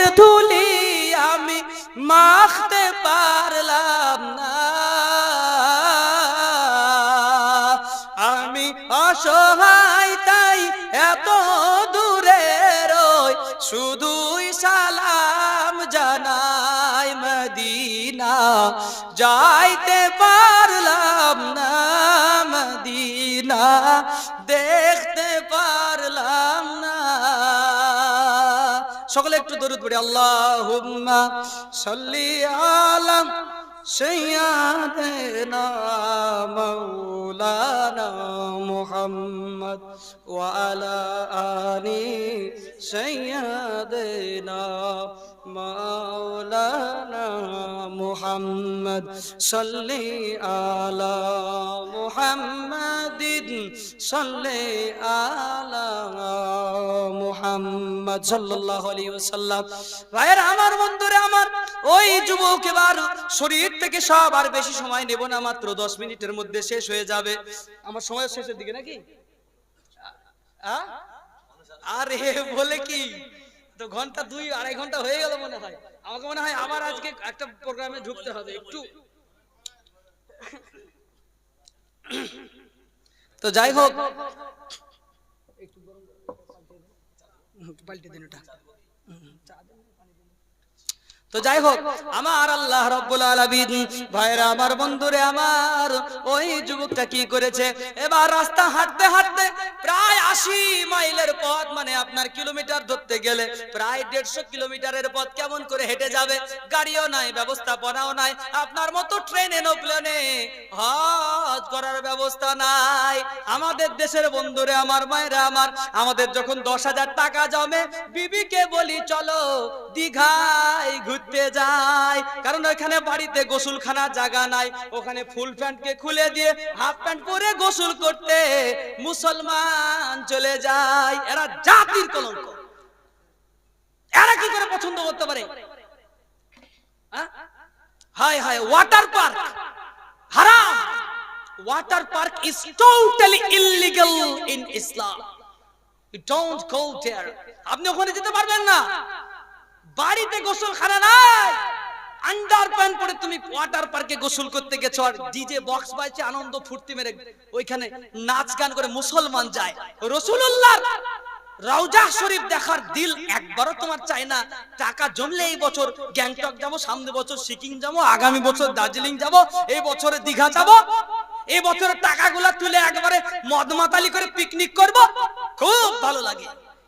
পথের ধুলি আমি মাখতে পারলাম না। আমি অসহায়, তাই এত দূরে রই, শুধুই সালাম জানাই মদিনা। যাইতে পারলাম না মদিনা। সকলে একটু দরুদ পড়ি আল্লাহুম্মা সাল্লি আলা সাইয়্যিদিনা মাওলানা মুহাম্মদ ওয়া আলা আলি সাইয়্যিদিনা مولانا محمد صل على محمد صل على محمد صلى الله عليه وسلم ভাইয়ের আমার বন্ধুরে আমার ওই যুবক এবার শরীর থেকে সব আর বেশি সময় নেব না মাত্র দশ মিনিটের মধ্যে শেষ হয়ে যাবে আমার সময় শেষের দিকে নাকি আ? আরে বলে কি তো ঘণ্টা দুই, আড়াই ঘণ্টা হয়ে গেল মনে হয়। আমাকে মনে হয় আবার আজকে একটা প্রোগ্রামে ঢুকতে হবে, একটু। তো যাই হোক। পাল্টে দিন ওটা। তো যাই হোক, আমার আল্লাহ রব্বুল আলামিন, ভাইরা আমার বন্ধুরে আমার, ওই যুবকটা কি করেছে? এবার রাস্তা হাঁটতে হাঁটতে প্রায় আশি মাইলের পথ মানে আপনার কিলোমিটার ধরতে গেলে প্রায় দেড়শো কিলোমিটারের পথ কেমন করে হেঁটে যাবে? গাড়িও নাই, ব্যবস্থাপনাও নাই, আপনার মতো ট্রেনে নো প্লেনে হজ করার ব্যবস্থা নাই। আমাদের দেশের বন্ধুরে আমার, মায়েরা আমার, আমাদের যখন দশ হাজার টাকা জমে, বিবিকে বলি, চলো দীঘায় ঘুরতে যাই কারণ ওখানে বাড়িতে গোসলখানা জায়গা নাই। ওখানে ফুল প্যান্টকে খুলে দিয়ে হাফ প্যান্ট পরে গোসল করতে মুসলমান চলে যায়। এরা জাতির কলঙ্ক। এরা কি করে পছন্দ করতে পারে? হ্যাঁ? হায় ওয়াটার পার্ক হারাম। Water park is totally illegal in Islam don't go there আপনি ওখানে যেতে পারবেন না। বাড়িতে গোসল খানা নাই। আন্ডার প্যান্ট পরে তুমি ওয়াটার পার্কে গোসল করতে গেছো আর ডিজে বক্স বাজছে, আনন্দ ফুর্তি মেরে ওইখানে নাচ গান করে মুসলমান যায়। রসুল্লাহ রাউজা শরীফ দেখার দিল একবারও তোমার চাই না। টাকা জমলে এই বছর, গ্যাংটক যাব, সামনে বছর, সিকিম যাব, আগামী বছর দার্জিলিং যাব, এই বছরে দীঘা যাব। এই বছরের টাকাগুলা তুলে একবারে মদ মাতালি করে পিকনিক করব। খুব ভালো লাগে।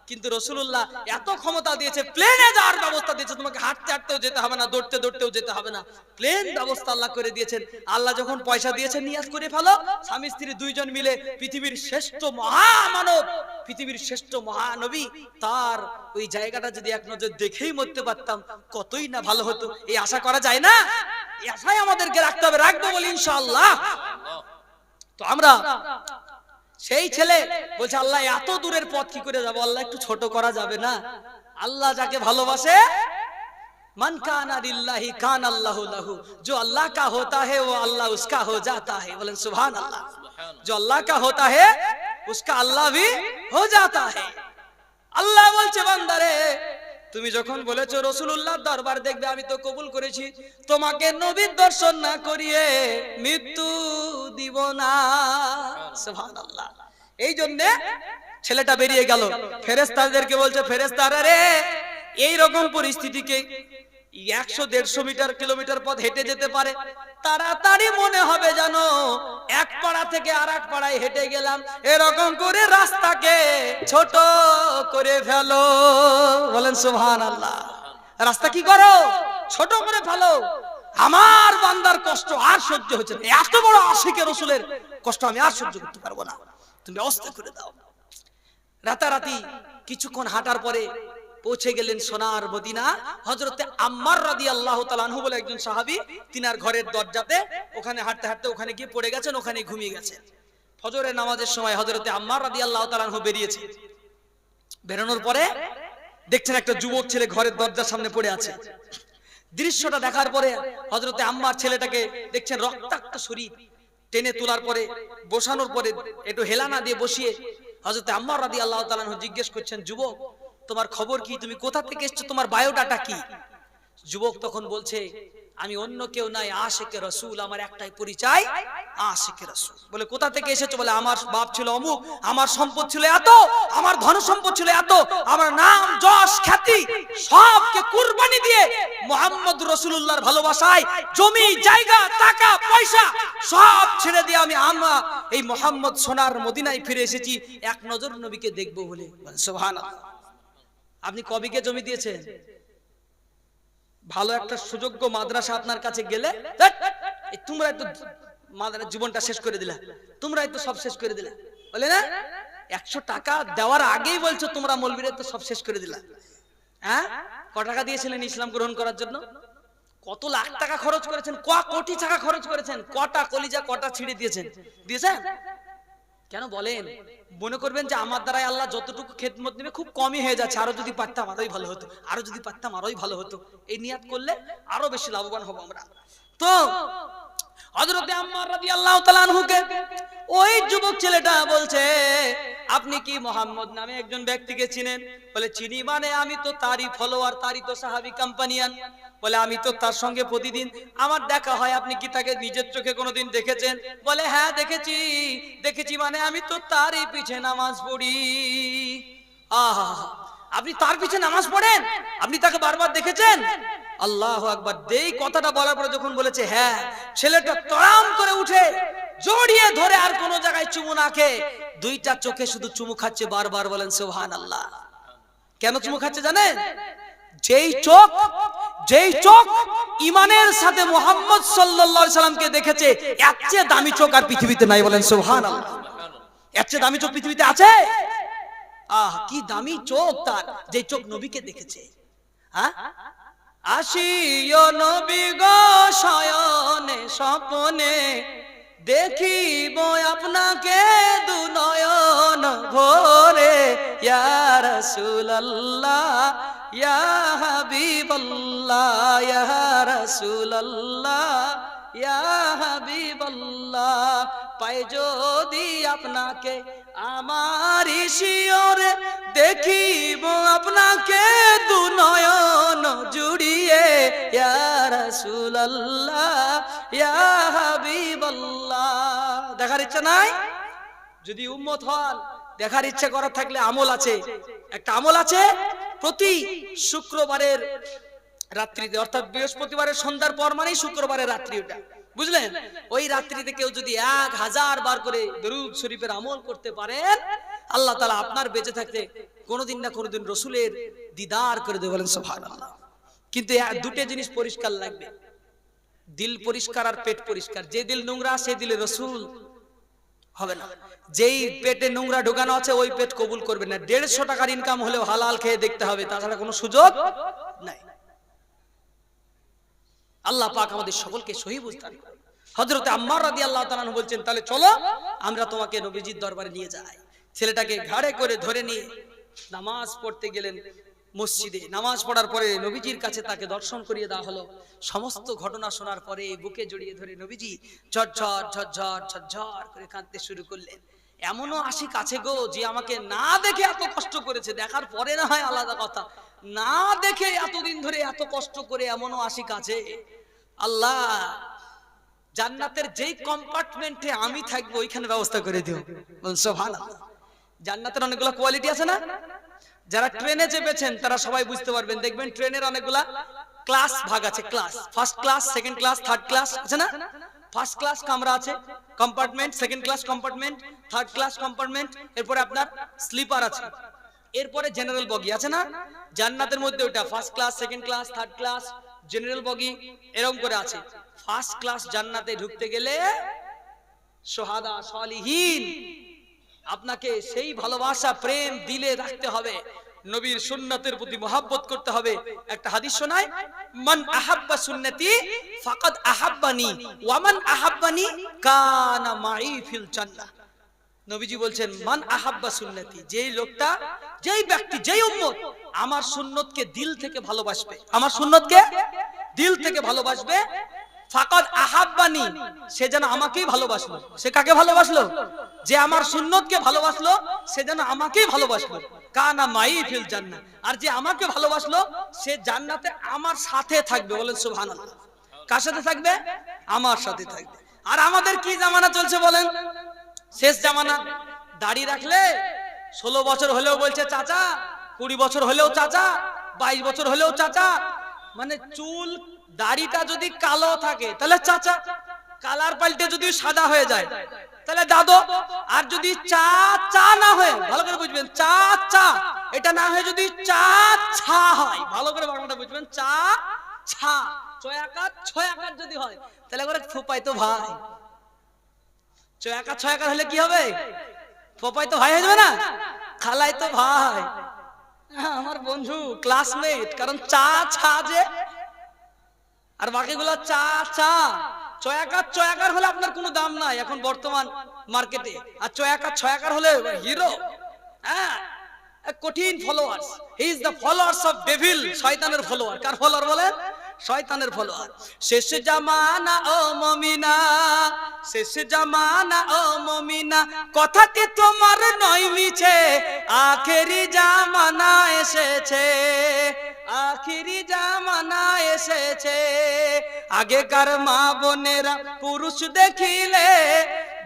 কিন্তু রসুল্লাহ এত ক্ষমতা দিয়েছে প্লেনে যাওয়ার ব্যবস্থা দিয়েছে, তোমাকে হাঁটতে হাঁটতেও যেতে হবে না, দৌড়তে দৌড়তেও যেতে হবে না। প্লেন ব্যবস্থা আল্লাহ করে দিয়েছেন। আল্লাহ যখন পয়সা দিয়েছেন, নিয়াজ করে ফেলো। স্বামী স্ত্রী দুইজন মিলে পৃথিবীর শ্রেষ্ঠ মহামানব, পৃথিবীর শ্রেষ্ঠ মহানবী, তার ওই জায়গাটা যদি এক নজর দেখেই মরতে পারতাম, কতই না ভালো হতো। এই আশা করা যায় না? এই আশাই আমাদেরকে রাখতে হবে, রাখব বলি ইনশাআল্লাহ। তো আমরা সেই ছেলে বলছে আল্লাহ এত দূরের পথ কি করে যাবো আল্লাহ একটু ছোট করা যাবে না আল্লাহ যাকে ভালোবাসে मन काना लिल्लाहि कान अल्लाह लहू जो अल्लाह का होता है वो अल्लाह उसका हो जाता है बोले सुभान अल्लाह जो अल्लाह का होता है उसका अल्लाह भी हो जाता है আল্লাহ বলছে বান্দারে তুমি যখন বলেছ রসুল্লাহ দরবার দেখবে, আমি তো কবুল করেছি। তোমাকে নবীর দর্শন না করিয়ে মৃত্যু দিব না। এই জন্যে ছেলেটা বেরিয়ে গেল। ফেরেস্তাদেরকে বলছে ফেরেস্তারা রে এই রকম পরিস্থিতিকে একশো দেড়শো মিটার কিলোমিটার পথ হেঁটে যেতে পারে। তাড়াতাড়ি মনে হবে জানো এক পাড়া থেকে আর এক পাড়ায় হেঁটে গেলাম। এরকম করে রাস্তাকে ছোট করে ফেলো। বলেন সুহান আল্লাহ রাস্তা কি করো? ছোট করে ফেলো। আমার বান্দার কষ্ট আর সহ্য হচ্ছে না। এত বড় আশিকে রসুলের কষ্ট আমি আর সহ্য করতে পারব না। তুমি ব্যবস্থা করে দাও। রাতারাতি কিছুক্ষণ হাঁটার পরে পৌঁছে গেলেন সোনার মদিনা। হজরতে আম্মার রাদি আল্লাহ তালানহু বলে একজন সাহাবি, তিনার ঘরের দরজাতে ওখানে হাঁটতে হাঁটতে ওখানে গিয়ে পড়ে গেছেন, ওখানে ঘুমিয়ে গেছেন। ফজরের নামাজের সময় হজরতে আম্মার রাদি আল্লাহ তালানহু বেরিয়েছে। বেরোনোর পরে দেখছেন একটা যুবক ছেলে ঘরের দরজার সামনে পড়ে আছে। দৃশ্যটা দেখার পরে হজরতে আম্মার ছেলেটাকে দেখছেন রক্তাক্ত শরীর। টেনে তোলার পরে, বসানোর পরে একটু হেলানা দিয়ে বসিয়ে হজরতে আম্মার রাদি আল্লাহ তালানহু জিজ্ঞেস করছেন, যুবক তোমার খবর কি? তুমি কোথা থেকে এসছো? তোমার বায়োডাটা কি? যুবক তখন বলছে, আমি অন্য কেউ নাই, আশেকে রসুল, আমার একটাই পরিচয়, আশেকে রসুল। বলে, কোথা থেকে এসেছ? বলে, আমার বাপ ছিল অমুক, আমার সম্পদ ছিল এত, আমার ধন সম্পদ ছিল এত, আমার নাম যশ, খ্যাতি, সবকে কুরবানি দিয়ে মোহাম্মদ রসুল্লাহর ভালোবাসায় জমি, জায়গা, টাকা, পয়সা সব ছেড়ে দিয়ে আমি আমা এই মোহাম্মদ সোনার মদিনায় ফিরে এসেছি। এক নজর নবীকে দেখব বলে, সুবহানাল্লাহ। আপনি কবিকে জমি দিয়েছেন? ভালো একটা সুযোগ্য মাদ্রাসা আপনার কাছে গেলে তোমরা মাদ্রাসা জীবনটা শেষ করে দিলা। তোমরা একটু সব শেষ করে দিলা। বলে না? একশো টাকা দেওয়ার আগেই বলছো তোমরা মলবিরে তো সব শেষ করে দিলা। হ্যাঁ? ক টাকা দিয়েছিলেন ইসলাম গ্রহণ করার জন্য? কত লাখ টাকা খরচ করেছেন, ক কোটি টাকা খরচ করেছেন, কটা কলিজা, কটা ছিঁড়ে দিয়েছেন। দিয়েছেন? কেন বলেন? মনে করবেন যে আমার দ্বারাই আল্লাহ যতটুকু খেদমত নেবে, খুব কমই হয়ে যাচ্ছে। আরও যদি পারতাম আরোই ভালো হতো। আরও যদি পারতাম আরোই ভালো হতো। এই নিয়াত করলে আরও বেশি লাভবান হব আমরা। তো হযরতে আম্মার রাদিয়াল্লাহু তাআলা আনহুকে, ওই যুবক ছেলেটা বলছে, আপনি কি মোহাম্মদ নামে একজন ব্যক্তিকে চিনেন? বলে, চিনি মানে আমি তো তারই ফলোয়ার তারই তো সাহাবি কোম্পানিয়ান বলে, আমি তো তার সঙ্গে প্রতিদিন, আমার দেখা হয়, আপনি কি তাকে নিজের চোখে কোনোদিন দেখেছেন? বলে হ্যাঁ দেখেছি। দেখেছি মানে আমি তো তারই পিছে নামাজ পড়ি। আহা আপনি তার পিছে নামাজ পড়েন? আপনি তাকে বারবার দেখেছেন? আল্লাহ আকবার। দেই কথাটা বলার পরে যখন বলেছে হ্যাঁ ছেলেটা তরাম করে উঠে জড়িয়ে ধরে আর কোন জায়গায় চুমু না খেয়ে, দুইটা চোখে শুধু চুমু খাচ্ছে বারবার বলেন সোহান আল্লাহ কেন চুমু খাচ্ছে জানেন? যেই চোখ যেই চোখ ইমানের সাথে মোহাম্মদ সাল্লাল্লাহু সাল্লামকে দেখেছে, এর চেয়ে দামি চোখ আর পৃথিবীতে নাই বলেন, সুবহানাল্লাহ। এর চেয়ে দামি চোখ পৃথিবীতে আছে? আহ কি দামি চোখ তার যে চোখ নবীকে দেখেছে। হ্যাঁ? আসিও নবী গো শয়নে স্বপনে দেখিব আপনাকে দু নয়ন ভোরে। ইয়া রাসূলুল্লাহ ইয়া হাবিবাল্লাহ ইয়া রাসূলুল্লাহ। হাবিবাল্লাহ, পাই যদি আপনাকে আমার শিওরে দেখিব, আপনাকে দু নয়ন জুড়িয়ে রাসূলুল্লাহ, ইয়া হাবিবাল্লাহ। দেখার ইচ্ছা নাই? যদি উম্মত হন, দেখার ইচ্ছা করার থাকলে আমল আছে। একটা আমল আছে? প্রতি শুক্রবারের রাত্রিতে, অর্থাৎ বৃহস্পতিবারের সন্ধ্যার পর মানেই শুক্রবারের রাত্রি ওটা বুঝলেন? ওই রাত্রিতে কেউ যদি এক হাজার বার করে দরুদ শরীফের আমল করতে পারেন আল্লাহ তালা আপনার বেঁচে থাকতে কোনোদিন না কোনোদিন রসুলের দিদার করে দেবে বলেন সুবহানাল্লাহ। কিন্তু এ- দুটো জিনিস পরিষ্কার লাগবে। দিল পরিষ্কার আর পেট পরিষ্কার। যে দিল নোংরা, সে দিলে রসুল হবে না। যেই পেটে নোংরা ঢোকানো আছে, ওই পেট কবুল করবে না। দেড়শো টাকার ইনকাম হলেও হালাল খেয়ে দেখতে হবে, তাছাড়া কোনো সুযোগ নাই। আল্লাহ পাক আমাদের সকলকে সহি বুঝতাম হজরতে আম্মার রাদি আল্লাহ তালান বলছেন, তাহলে চলো, আমরা তোমাকে নবীজির দরবারে নিয়ে যাই। ছেলেটাকে ঘাড়ে করে ধরে নিয়ে নামাজ পড়তে গেলেন মসজিদে। নামাজ পড়ার পরে নবীজির কাছে তাকে দর্শন করিয়ে দেওয়া হলো। সমস্ত ঘটনা শোনার পরে বুকে জড়িয়ে ধরে নবীজি ঝরঝর ঝরঝর ঝরঝর করে কাঁদতে শুরু করলেন। এমনও আশিক আছে গো, যে আমাকে না দেখে এত কষ্ট করেছে। দেখার পরে না হয় আলাদা কথা। না দেখে এতদিন ধরে এত কষ্ট করে এমনও আশিক আছে। আল্লাহ, জান্নাতের যেই কম্পার্টমেন্টে আমি থাকব, ওইখানে ব্যবস্থা করে দিও। ভালো জান্নাতের অনেকগুলো কোয়ালিটি আছে না? যারা ট্রেনে চেপেছেন, তারা সবাই বুঝতে পারবেন। দেখবেন ট্রেনের অনেকগুলা ক্লাস ভাগ আছে class first class second class third class আছে না? ফার্স্ট ক্লাস কামরা আছে compartment second class compartment third class compartment এরপরে আপনার স্লিপার আছে। এরপরে জেনারেল বগি আছে না? জান্নাতের মধ্যে ওটা first class second class third class general bogie এরকম করে আছে। ফার্স্ট ক্লাস জান্নাতে ঢুকতে গেলে সোহাদা সলিহীন। আপনাকে সেই ভালোবাসা, প্রেম দিলে রাখতে হবে। নবীর সুন্নতের প্রতি মহাব্বত করতে হবে। একটা হাদিস শোনায়, মান আহাব্বা সুন্নতি ফাকাদ আহাব্বানি, ওয়া মান আহাব্বানি কানা মাই ফিল জান্নাহ। নবীজি বলছেন মান আহাব্বা সুন্নতি যেই লোকটা যেই ব্যক্তি যেই উম্মত আমার সুন্নতকে দিল থেকে ভালোবাসবে। আমার সুন্নতকে দিল থেকে ভালোবাসবে। ফাকাদ আহাব্বানি সে যেন আমাকেই ভালোবাসলো। সে কাকে ভালোবাসলো? যে আমার সুন্নতকে ভালোবাসলো সে যেন আমাকেই ভালোবাসলো। কানা মাই ফিল জান্নাহ আর যে আমাকে ভালোবাসলো সে জান্নাতে আমার সাথে থাকবে বলেন সুবহানাল্লাহ। কার সাথে থাকবে? আমার সাথে থাকবে। আর আমাদের কি জামানা চলছে বলেন? শেষ জামানা। দাড়ি রাখলে ষোলো বছর হলেও বলছে চাচা, কুড়ি বছর হলেও চাচা, বাইশ বছর হলেও চাচা। মানে চুল, দাড়িটা যদি কালো থাকে, তাহলে চাচা, কালার পাল্টে যদি সাদা হয়ে যায়, তাহলে দাদু, আর যদি চা চা না হয়ে, ভালো করে বুঝবেন চা চা এটা না হয়ে যদি চা ছা হয়, ভালো করে বাংলাটা বুঝবেন চা ছা ছয় আকার ছয় আকার যদি হয়, তাহলে করে ভাই। একা, ছয় একা হলে কি হবে? পপাই তো ভাই হয়ে যাবে না? খালাই তো ভাই। আমার বন্ধু ক্লাসমেট কারণ চা ছা যে। আর বাকিগুলো চা চা। চয়াকার চয়াকার হলে আপনার কোনো দাম নাই এখন বর্তমান মার্কেটে আর চয়াকার ছয়াকার হলে হিরো হ্যাঁ? কঠিন followers he is the followers of devil শয়তানের ফলোয়ার কার ফলোয়ার বলেন? শয়তানের ফলোয়ার। শেষ জামানা, ও মমিনা, শেষ জামানা, ও মমিনা কথাটি তোমার নয় মিছে? আখেরি জামানা এসেছে, আখিরি জামানা এসেছে। আগেকার মা বোনেরা পুরুষ দেখিলে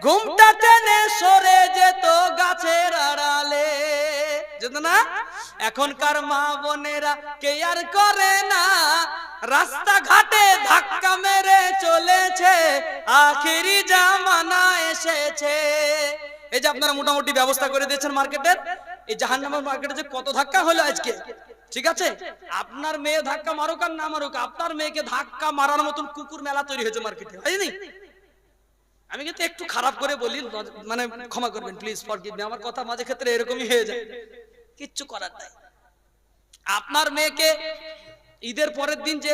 ঘুমটা টেনে সরে যেত গাছের আড়ালে। যেত না? এখনকার মা বোনেরা কে আর করে না রাস্তাঘাটে ধাক্কা মেরে চলেছে, আখিরি জামানা এসেছে। এই যে আপনারা মোটামুটি ব্যবস্থা করে দিয়েছেন মার্কেটের এই জাহান্নামের মার্কেটে যে কত ধাক্কা হলো আজকে, ঠিক আছে? আপনার মেয়ে ধাক্কা মারুক আর না মারুক, আপনার মেয়েকে ধাক্কা মারার মতন কুকুর মেলা তৈরি হয়েছে মার্কেটে, হয়নি? আমি কিন্তু একটু খারাপ করে বলি মানে ক্ষমা করবেন প্লিজ ফরগিভ মি আমার কথা মাঝে ক্ষেত্রে এরকমই হয়ে যায়। কিচ্ছু করার নাই। আপনার মেয়েকে ঈদের পরের দিন যে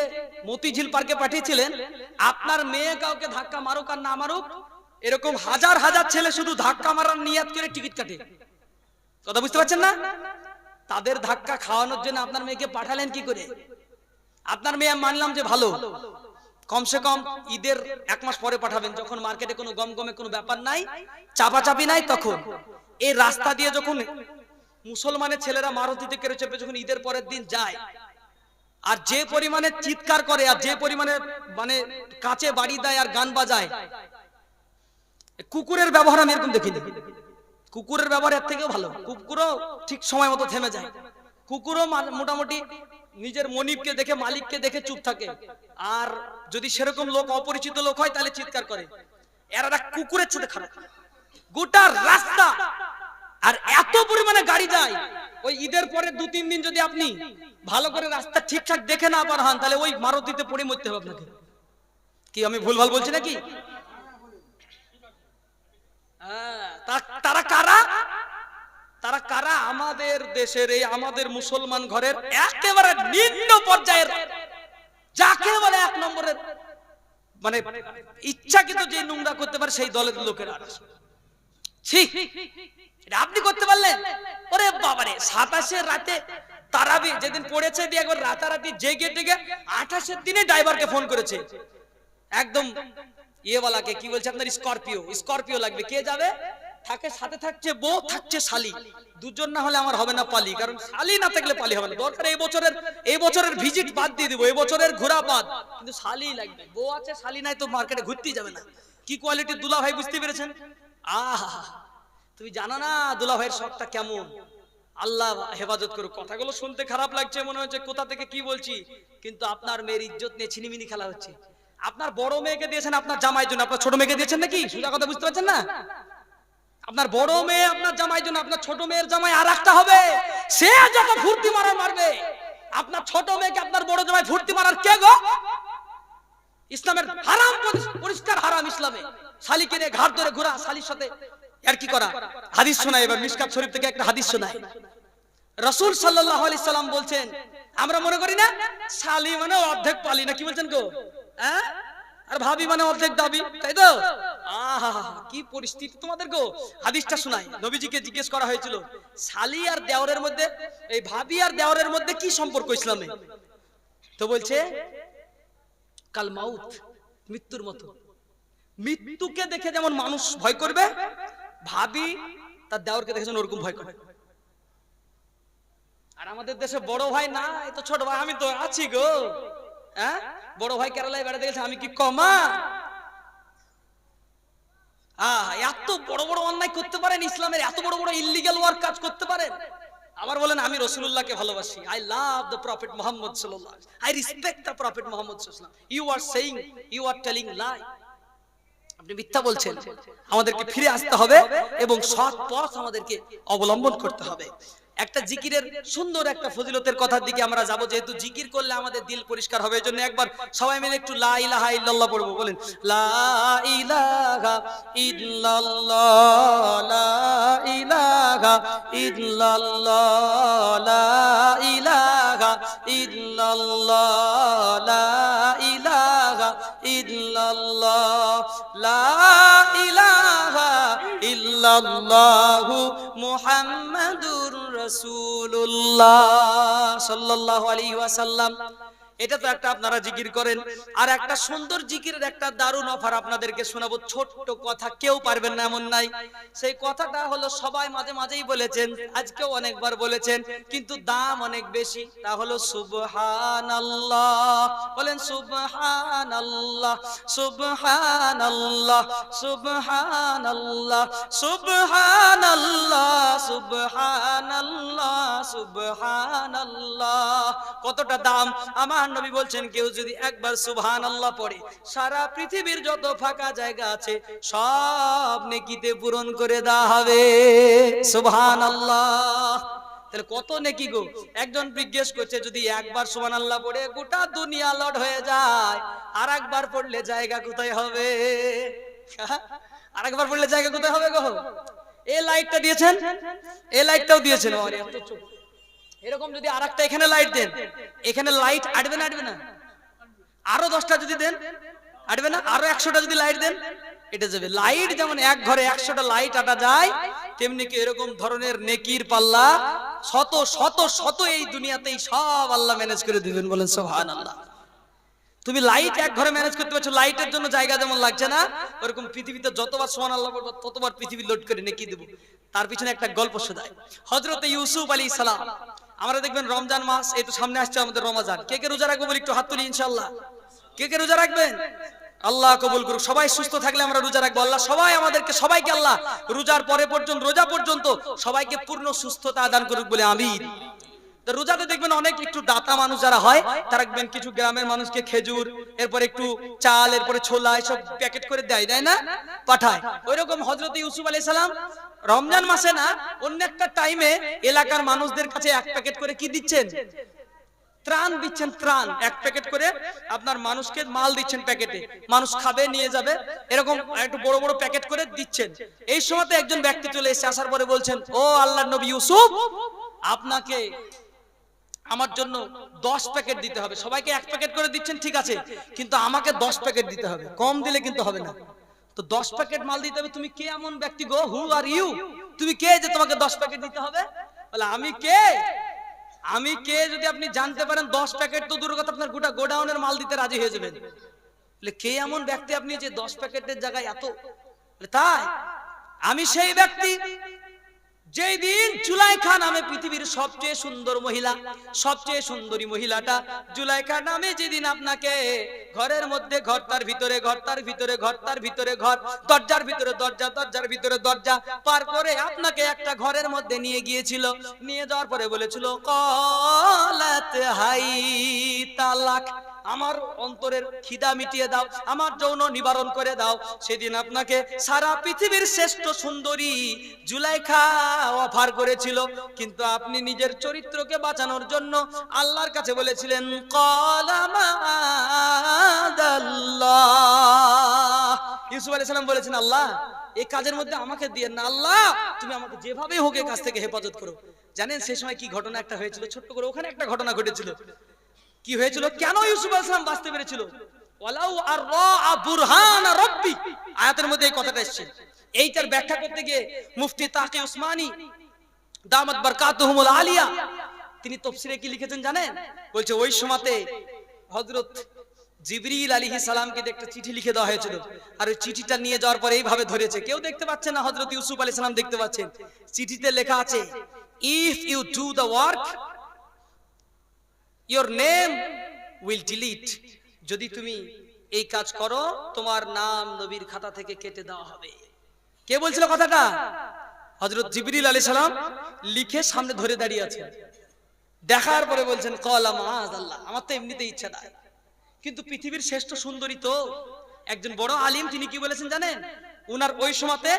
মতিঝিল পার্কে পাঠিয়েছিলেন, আপনার মেয়ে কাউকে ধাক্কা মারুক আর না মারুক, এরকম হাজার হাজার ছেলে শুধু ধাক্কা মারার নিয়াত করে টিকিট কাটে। কথা বুঝতে পারছেন না? তাদের ধাক্কা খাওয়ানোর জন্য আপনার মেয়েকে পাঠালেন কি করে? আপনার মেয়ে, মানলাম যে ভালো। কমসে কম ঈদের এক মাস পরে পাঠাবেন। যখন মার্কেটে কোনো গম গমে কোনো ব্যাপার নাই, চাপাচাপি নাই তখন। এই রাস্তা দিয়ে যখন মুসলমানের ছেলেরা মারুতিতে কেড়ে চেপে যখন ঈদের পরের দিন যায় আর যে পরিমাণে চিৎকার করে আর যে পরিমাণে মানে কাছে বাড়ি দেয় আর গান বাজায়, কুকুরের ব্যবহার আমি এরকম দেখিনি। কুকুরের ব্যবহার এর থেকেও ভালো। কুকুরও ঠিক সময় মতো থেমে যায়। কুকুরও মোটামুটি নিজের মনিবকে দেখে, মালিককে দেখে চুপ থাকে। আর যদি সেরকম লোক, অপরিচিত লোক হয়, তাহলে চিৎকার করে। এরা কুকুরের সাথে খারাপ। গোটা রাস্তা আর এত পরিমাণে গাড়ি যায় ওই ঈদের পরে দু তিন দিন যদি আপনি ভালো করে রাস্তা ঠিকঠাক দেখে না পার হন তাহলে ওই মারুতিতে পড়ে মরতে হবে আপনাকে। কি আমি ভুলভাল বলছি নাকি? হ্যাঁ, তারা কারা? তারা কারা? আমাদের দেশের এই আমাদের মুসলমান ঘরের একেবারে নিম্ন পর্যায়ের যাকে বলে এক নম্বরের মানে ইচ্ছাকৃত যে নোংরা করতে পারে সেই দলের লোকেরা। ঠিক এটা আপনি করতে পারলেন? ওরে বাবারে, সাতাশে রাতে তারাবি যেদিন পড়েছে, দিয়ে একবার রাতারাতি জেগে টেগে আঠাশের দিনে ড্রাইভারকে ফোন করেছে। একদম ইয়েওয়ালাকে, কি বলছে আপনার, স্করপিও। স্করপিও লাগবে। কে যাবে? থাকে, সাথে থাকছে বউ, থাকছে শালি। দুজন না হলে আমার হবে না পালি, কারণ শালি না থাকলে পালি হবে না। দরকার এই বছরের এই বছরের ভিজিট বাদ দিয়ে দিব, এই বছরের ঘোরা বাদ। কিন্তু শালি লাগবে। বউ আছে, শালি নাই তো মার্কেটে ঘুরতেই যাবে না। কি কোয়ালিটির দুলা ভাই বুঝতে পেরেছেন? আহা তুমি জানো না দুলা ভাইয়ের শখটা কেমন? আল্লাহ হেফাজত করুক। কথাগুলো শুনতে খারাপ লাগছে, মনে হচ্ছে কোথা থেকে কি বলছি। কিন্তু আপনার মেয়ের ইজ্জত নিয়ে ছিনিমিনি খেলা হচ্ছে। আপনার বড় মেয়েকে দিয়েছেন আপনার জামাই জন্য। আপনার ছোট মেয়েকে দিয়েছেন নাকি? সোজা কথা বুঝতে পারছেন না? আপনার বড় মেয়ে আপনার জামাই জন্য, আপনার ছোট মেয়ের জামাই আর একটা হবে। সে যত ফুর্তি মারার মারবে। আপনার ছোট মেয়েকে আপনার বড় জামাই ফুর্তি মারার কে গো? ইসলামের হারাম পরিষ্কার হারাম ইসলামে। শালিকে নিয়ে ঘাট ধরে ঘোরা, শালির সাথে আর কি করা? হাদিস শোনায়, এবার মিশকাত শরীফ থেকে একটা হাদিস শোনায়। রসুল সাল্লাহ আলি সাল্লাম বলছেন, আমরা মনে করি না, শালি মানে অর্ধেক পালি, না কি বলছেন গো? হ্যাঁ? আর ভাবি মানে অর্ধেক দাবি, তাই তো? আহা, কি পরিস্থিতি তোমাদের গো? হাদিসটা শোনাই নবীজিকে জিজ্ঞেস করা হয়েছিল, শালি আর দেওরের মধ্যে, এই ভাবি আর দেওরের মধ্যে কি সম্পর্ক ইসলামে? তো বলছে, কাল মাউত, মৃত্যুর মতো। মৃত্যুকে দেখে যেমন মানুষ ভয় করবে ভাবি, তার দেওরকে দেখে যেন ওরকম ভয় করবে আর আমাদের দেশে বড় ভাই না তো ছোট ভাই, আমি তো আছি গো। হ্যাঁ? বড় ভাই কেরালায় বেড়াতে গেছে, আমি কি কমা? এত বড় বড় অন্যায় করতে পারেন ইসলামের, এত বড় বড় ইলিগাল ওয়ার্ক কাজ করতে পারেন? আবার বলেন, আমি রসুল্লাহকে ভালোবাসি। I love the prophet Muhammad সাল্লাল্লাহু I the prophet Muhammad you are saying you are telling lie আপনি মিথ্যা বলছেন। আমাদেরকে ফিরে আসতে হবে এবং সৎ পথ আমাদেরকে অবলম্বন করতে হবে। একটা জিকিরের সুন্দর একটা ফজিলতের কথার দিকে আমরা যাব যেহেতু জিকির করলে আমাদের দিল পরিষ্কার হবে। এই জন্য একবার সবাই মিলে একটু লা ইলাহা ইল্লাল্লাহ পড়ব। বলেন লা ইলাহা ইল্লাল্লাহ লা ইলাহা ইল্লাল্লাহ লা ইলাহা ইল্লাল্লাহ লা ইল্লাল্লাহ লা ইলাহা ইল্লাল্লাহু মুহাম্মাদুর রাসূলুল্লাহ সাল্লাল্লাহু ওয়াসাল্লাম। এটা তো একটা আপনারা জিকির করেন। আর একটা সুন্দর জিকিরের একটা দারুণ অফার আপনাদেরকে শোনাবো। ছোট্ট কথা, কেউ পারবেন না এমন নাই। সেই কথাটা হলো সবাই মাঝে মাঝেই বলেছেন, আজকেও অনেকবার বলেছেন, কিন্তু দাম অনেক বেশি। তা হলো সুবহানাল্লাহ। বলেন সুবহানাল্লাহ সুবহানাল্লাহ সুবহানাল্লাহ সুবহানাল্লাহ সুবহানাল্লাহ সুবহানাল্লাহ। কতটা দাম? আমার নবী বলছেন, কেউ যদি একবার সুবহানাল্লাহ পড়ে, সারা পৃথিবীর যত ফাঁকা জায়গা আছে, সব নেকিতে পূরণ করে দেওয়া হবে। সুবহানাল্লাহ। তাহলে কত নেকি গো? একজন জিজ্ঞেস করছে, যদি একবার সুবহান আল্লাহ পড়ে, গোটা দুনিয়া লট হয়ে যায় আর একবার পড়লে জায়গা কোথায় হবে? আর একবার পড়লে জায়গা কোথায় হবে গো? এই লাইটটা দিয়েছেন? এই লাইটটাও দিয়েছেন। এরকম যদি আর একটা এখানে লাইট দেন, এখানে লাইট আটবে না আটবে না। আরও দশটা যদি দেন, আটবে না, আরও একশোটা যদি লাইট দেন, এটা যাবে। লাইট যেমন এক ঘরে একশোটা লাইট আটা যায়, তেমনি কি এরকম ধরনের নেকির পাল্লা, শত শত শত এই দুনিয়াতেই সব আল্লাহ ম্যানেজ করে দিবেন বলেন সোহান আল্লাহ তুমি লাইট এক ঘরে ম্যানেজ করতে পারছ লাইটের জন্য জায়গা যেমন লাগছে না, ওরকম পৃথিবীতে যতবার সোহান আল্লাহ বলব, ততবার পৃথিবী লোড করে নেকি দেবো। তার পিছনে একটা গল্প শোনায় হজরতে ইউসুফ আলী সালাম আমরা দেখবেন রমজান মাস, এই তো সামনে আসছে আমাদের রমজান। কে কে রোজা রাখব বলি? একটু হাত তুলি ইনশাল্লাহ কে কে রোজা রাখবেন? আল্লাহ কবুল করুক। সবাই সুস্থ থাকলে আমরা রোজা রাখব। আল্লাহ সবাই আমাদেরকে, সবাইকে আল্লাহ রোজার পরে পর্যন্ত, রোজা পর্যন্ত সবাইকে পূর্ণ সুস্থতা দান করুক বলে আমিন। তো রোজাতে দেখবেন অনেক একটু দাতা মানুষ যারা হয়, তারা দেখবেন কিছু গ্রামের মানুষকে খেজুর, এরপর একটু চাল, এরপরে ছোলা, এসব প্যাকেট করে দেয় দেয় না? পাঠায়। ওই রকম হজরত ইউসুফ আলাই সালাম রমজান মাসে না অন্য একটা টাইমে এলাকার মানুষদের কাছে এক প্যাকেট করে কি দিচ্ছেন? ত্রাণ দিচ্ছেন, ত্রাণ। এক প্যাকেট করে আপনার মানুষকে মাল দিচ্ছেন প্যাকেটে। মানুষ খাবে, নিয়ে যাবে, এরকম একটু বড় বড় প্যাকেট করে দিচ্ছেন। এই সময়তে একজন ব্যক্তি চলে এসে আসার পরে বলছেন, ও আল্লাহ নবী ইউসুফ, আপনাকে আমার জন্য দশ প্যাকেট দিতে হবে। সবাইকে এক প্যাকেট করে দিচ্ছেন, ঠিক আছে। কিন্তু আমাকে দশ প্যাকেট দিতে হবে। কম দিলে কিন্তু হবে না। তো দশ প্যাকেট মাল দিতে হবে। তুমি কে এমন ব্যক্তি গো? হু আর ইউ তুমি কে যে তোমাকে দশ প্যাকেট দিতে হবে? বলে, আমি কে? আমি কে যদি আপনি জানতে পারেন, দশ প্যাকেট তো দূরের কথা, আপনার গোটা গোডাউনের মাল দিতে রাজি হয়ে যাবেন। কে এমন ব্যক্তি আপনি যে দশ প্যাকেটের জায়গায় এত তাই? আমি সেই ব্যক্তি। যেই দিন জুলাইখা নামে পৃথিবীর সবচেয়ে সুন্দর মহিলা, সবচেয়ে সুন্দরী মহিলাটা জুলাইখা নামে যেদিন আপনাকে ঘরের মধ্যে ঘর, তার ভিতরে ঘর, তার ভিতরে ঘর, তার ভিতরে ঘর, দরজার ভিতরে দরজা, দরজার ভিতরে দরজা, পার করে আপনাকে একটা ঘরের মধ্যে নিয়ে গিয়েছিল। নিয়ে যাওয়ার পরে বলেছিল, কলাত হাই তালাক। আমার অন্তরের খিদা মিটিয়ে দাও, আমার যৌন নিবারণ করে দাও। সেদিন আপনাকে সারা পৃথিবীর শ্রেষ্ঠ সুন্দরী জুলাইখা অফার করেছিল। কিন্তু আপনি নিজের চরিত্রকে বাঁচানোর জন্য আল্লাহর কাছে বলেছিলেন ইউসুফ আলাইহিস সালাম বলেছেন, আল্লাহ, এই কাজের মধ্যে আমাকে দিয়ে না, আল্লাহ, তুমি আমাকে যেভাবে হোক এই কাজ থেকে হেফাজত করো। জানেন সেই সময় কি ঘটনা একটা হয়েছিল? ছোট্ট করে ওখানে একটা ঘটনা ঘটেছিল। কি হয়েছিল? কেন ইউসুফ আলাইহিস বাঁচতে পেরেছিল? আয়াতের মধ্যে এই কথাটা এইটার ব্যাখ্যা করতে গিয়ে মুফতি তাকি আলিয়া, তিনি তফসিরে কি লিখেছেন জানেন? বলছে, ওই সময়তে হযরত জিবরিল আলাইহিস সালামকে একটা চিঠি লিখে দেওয়া হয়েছিল। আর ওই চিঠিটা নিয়ে যাওয়ার পরে এইভাবে ধরেছে। কেউ দেখতে পাচ্ছে না হযরত ইউসুফ আলাইহিস সালাম দেখতে পাচ্ছেন। চিঠিতে লেখা আছে if you do the work your name will delete যদি তুমি এই কাজ করো, তোমার নাম নবীর খাতা থেকে কেটে দেওয়া হবে। কে বলছিল কথাটা? হজরত জিবরিল আলী সালাম লিখে সামনে ধরে দাঁড়িয়ে আছে দেখার পরে বলছেন, কলা মাজ আল্লাহ আমার তো এমনিতে ইচ্ছা নাই। কিন্তু পৃথিবীর শ্রেষ্ঠ সুন্দরী তো। একজন বড় আলিম, তিনি কি বলেছেন জানেন? উনার ওই সময়তে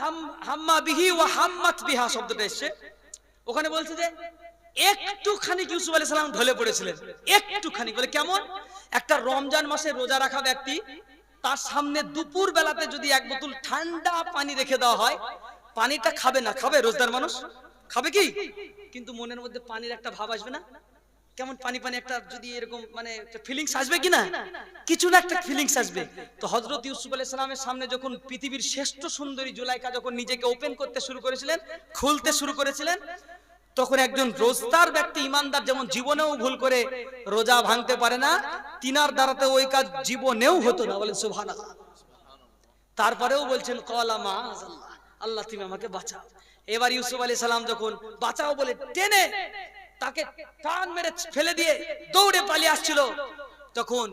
হাম, হাম্মা বিহি ওয়া হাম্মাত বিহা শব্দটা এসেছে। ওখানে বলছে যে একটুখানি ইউসুফ আলাইহিস সালাম ঢলে পড়েছিলেন। একটুখানি। বলে কেমন? একটা রমজান মাসে রোজা রাখা ব্যক্তি, তার সামনে দুপুর বেলাতে যদি এক বোতল ঠান্ডা পানি রেখে দেওয়া হয়, পানিটা খাবে না। খাবে রোজদার মানুষ? খাবে কি? কিন্তু মনের মধ্যে পানির একটা ভাব আসবে না? কেমন পানি পানি একটা যদি এরকম মানে ফিলিংস আসবে কি না? কিছু না একটা ফিলিংস আসবে। তো হজরত ইউসুফ আলাইহিস সালামের সামনে যখন পৃথিবীর শ্রেষ্ঠ সুন্দরী জুলাইকা যখন নিজেকে ওপেন করতে শুরু করেছিলেন, খুলতে শুরু করেছিলেন তখন একজন রোজদার ব্যক্তি ইমানদার যেমন জীবনেও ভুল করে রোজা ভাঙতে পারে না, তিনার দ্বারাতে ওই কাজ জীবনেও হতো না। বলেন, সুবহানাল্লাহ। তারপরেও বলছেন, কলা মা, আল্লাহ আল্লাহ তুমি আমাকে বাঁচাও। এবার ইউসুফ আলী সালাম যখন বাঁচাও বলে টেনে তাকে টান মেরে ফেলে দিয়ে দৌড়ে পালিয়ে আসছিল, তখন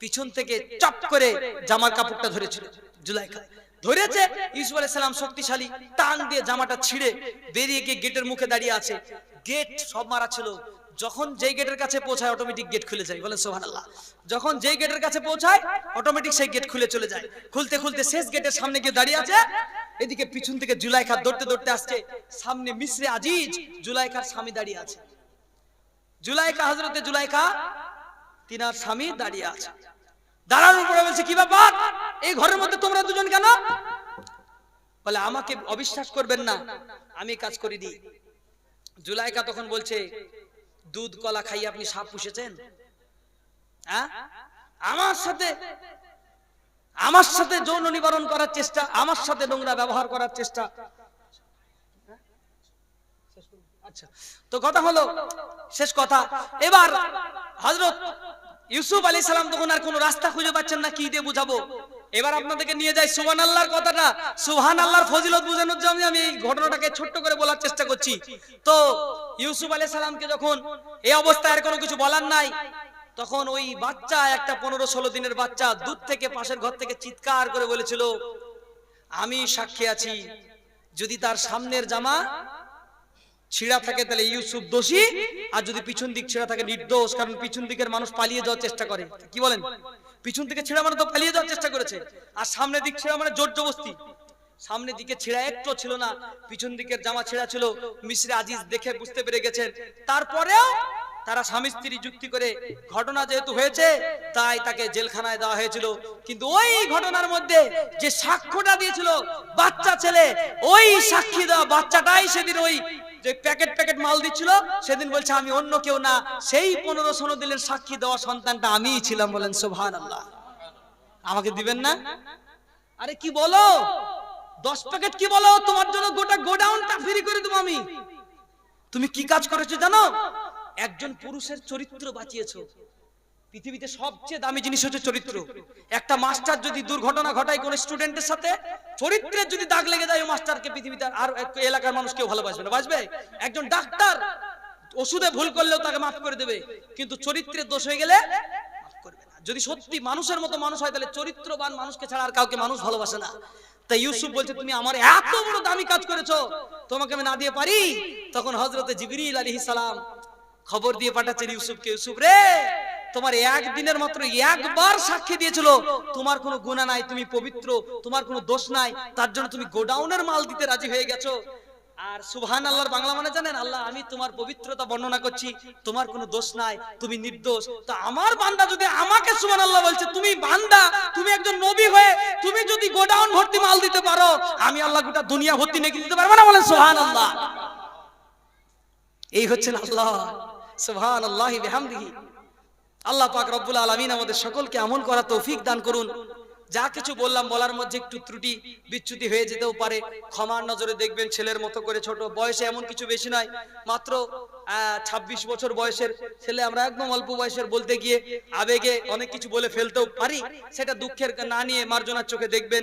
পিছন থেকে চপ করে জামার কাপড়টা ধরেছিল জুলাইখা ধরেছে ইউসুফ আলাইহিস সালাম শক্তিশালী, টান দিয়ে জামাটা ছিঁড়ে বেরিয়ে গিয়ে গেটের মুখে দাঁড়িয়ে আছে। গেট সব মারা ছিল। যখন যেই গেটের কাছে পৌঁছায় অটোমেটিক গেট খুলে যায়। বলে সুবহানাল্লাহ। যখন যেই গেটের কাছে পৌঁছায় অটোমেটিক সেই গেট খুলে চলে যায়। খুলতে খুলতে শেষ গেটের সামনে গিয়ে দাঁড়িয়ে আছে। এদিকে পিছন থেকে জুলাইখা দৌড়তে দৌড়তে আসছে। সামনে মিশ্রে আজিজ, জুলাইখার স্বামী দাঁড়িয়ে আছে। জুলাইখা হজরতে জুলাইখা, তিনার স্বামী দাঁড়িয়ে আছে। দাঁড়ানোর পরে বলছে, কি এই ঘরের মধ্যে তোমরা দুজন কেন? বলে, আমাকে অবিশ্বাস করবেন না, আমি কাজ করি দি জুলাইকা তখন বলছে, দুধ, কলা খাইয়ে আপনি সাপ পুষেছেন? হ্যাঁ? আমার সাথে আমার সাথে যৌন নিবারণ করার চেষ্টা, আমার সাথে নোংরা ব্যবহার করার চেষ্টা। আচ্ছা তো কথা হলো, শেষ কথা। এবার হজরত ইউসুফ আলী সালাম তখন আর কোন রাস্তা খুঁজে পাচ্ছেন না, কি দিয়ে বুঝাবো? এবার আপনাদেরকে নিয়ে যাই সুহান আল্লাহর কথাটা। সুহান আল্লাহর ফজিলত বুঝানোর জন্য আমি এই ঘটনাটাকে ছোট্ট করে বলার চেষ্টা করছি। তো ইউসুফ আলী সালামকে যখন এই অবস্থায় আর কোনো কিছু বলার নাই, তখন ওই বাচ্চা, একটা পনেরো ষোলো দিনের বাচ্চা দূর থেকে পাশের ঘর থেকে চিৎকার করে বলেছিল, আমি সাক্ষী আছি, যদি তার সামনের জামা ছিঁড়া থাকে তাহলে ইউসুফ দোষী, আর যদি পিছন দিক ছেঁড়া থাকে নির্দোষ, কারণ পিছন দিকের মানুষ পালিয়ে যাওয়ার চেষ্টা করে। কি বলেন? পিছন দিকে ছেঁড়া মানে তো পালিয়ে যাওয়ার চেষ্টা করেছে। আর সামনের দিক ছেঁড়া মানে জোর জবস্তি সামনের দিকে ছেঁড়া একটু ছিল না, পিছন দিকের জামা ছেঁড়া ছিল মিশ্রে আজিজ দেখে বুঝতে পেরে গেছেন। তারপরেও তারা স্বামী স্ত্রী যুক্তি করে ঘটনা যেহেতু হয়েছে, তাই তাকে জেলখানায় দেওয়া হয়েছিল। কিন্তু ওই ঘটনার মধ্যে যে সাক্ষ্যটা দিয়েছিল বাচ্চা ছেলে, ওই সাক্ষী দেওয়া বাচ্চাটাই সেদিন ওই যে প্যাকেট প্যাকেট মাল দিচ্ছিল, সেদিন বলছে, আমি অন্য কেউ না। সেই পনেরো ষোলো দিলের সাক্ষী দেওয়া সন্তানটা আমিই ছিলাম বলেন সোভান আল্লাহ আমাকে দিবেন না? আরে কি বলো? দশ প্যাকেট কি বলো? তোমার জন্য গোটা গোডাউনটা ফ্রি করে দেবো আমি। তুমি কি কাজ করেছ জানো? একজন পুরুষের চরিত্র বাঁচিয়েছো। পৃথিবীতে সবচেয়ে দামি জিনিস হচ্ছে চরিত্র। একটা মাস্টার যদি দুর্ঘটনা ঘটায় কোন স্টুডেন্টের সাথে, চরিত্রের যদি দাগ লেগে যায় ওই মাস্টারকে পৃথিবীতে আর এলাকার মানুষ কেউ ভালোবাসবে না। বাসবে একজন ডাক্তার ওষুধে ভুল করলেও তাকে মাফ করে দেবে, কিন্তু চরিত্রের দোষ হয়ে গেলে যদি সত্যি মানুষের মতো মানুষ হয়, তাহলে চরিত্রবান মানুষকে ছাড়া আর কাউকে মানুষ ভালোবাসে না। তাই ইউসুফ বলছে, তুমি আমার এত বড় দামি কাজ করেছ, তোমাকে আমি না দিয়ে পারি? তখন হজরতে জিবরিল আলাইহিস সালাম খবর দিয়ে পাঠাচ্ছেন ইউসুফকে, ইউসুফ রে তোমার একদিনের মাত্র একবার সাক্ষী দিয়েছিল। তোমার কোনো গুণা নাই, তুমি পবিত্র, তোমার কোনো দোষ নাই, তার জন্য তুমি গোডাউনের মাল দিতে রাজি হয়ে গেছো। আর সুবহান আল্লাহর বাংলা মানে জানেন, আল্লাহ, আমি তোমার পবিত্রতা বর্ণনা করছি, তোমার কোনো দোষ নাই, তুমি নির্দোষ। তো আমার বান্দা যদি আমাকে সুবহান আল্লাহ বলছে, তুমি বান্দা, তুমি একজন নবী হয়ে, তুমি যদি গোডাউন ভর্তি মাল দিতে পারো, আমি আল্লাহ গোটা দুনিয়া ভর্তি নেকি দিতে পারব না বলেন সুবহান আল্লাহ এই হচ্ছেন আল্লাহ সুবহান আল্লাহ বিহামদিহি। আল্লাহ পাক রব্বুল আলামিন আমাদের সকলকে আমল করা তৌফিক দান করুন। যা কিছু বললাম বলার মধ্যে একটু ত্রুটি, বিচ্যুতি হয়ে যেতেও পারে। ক্ষমার নজরে দেখবেন ছেলের মতো করে ছোট। বয়সে এমন কিছু বেশি নয়। মাত্র ছাব্বিশ বছর বয়সের ছেলে আমরা একদম অল্প বয়সের বলতে গিয়ে আবেগে অনেক কিছু বলে ফেলতেও পারি। সেটা দুঃখের না নিয়ে মার্জনার চোখে দেখবেন।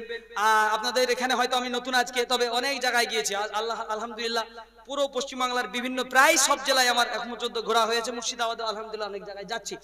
আপনাদের এখানে হয়তো আমি নতুন আজকে, তবে অনেক জায়গায় গিয়েছি। আল্লাহ, আলহামদুলিল্লাহ, পুরো পশ্চিমবাংলার বিভিন্ন, প্রায় সব জেলায় আমার এখন পর্যন্ত ঘোরা হয়েছে। মুর্শিদাবাদে আলহামদুলিল্লাহ অনেক জায়গায় যাচ্ছি।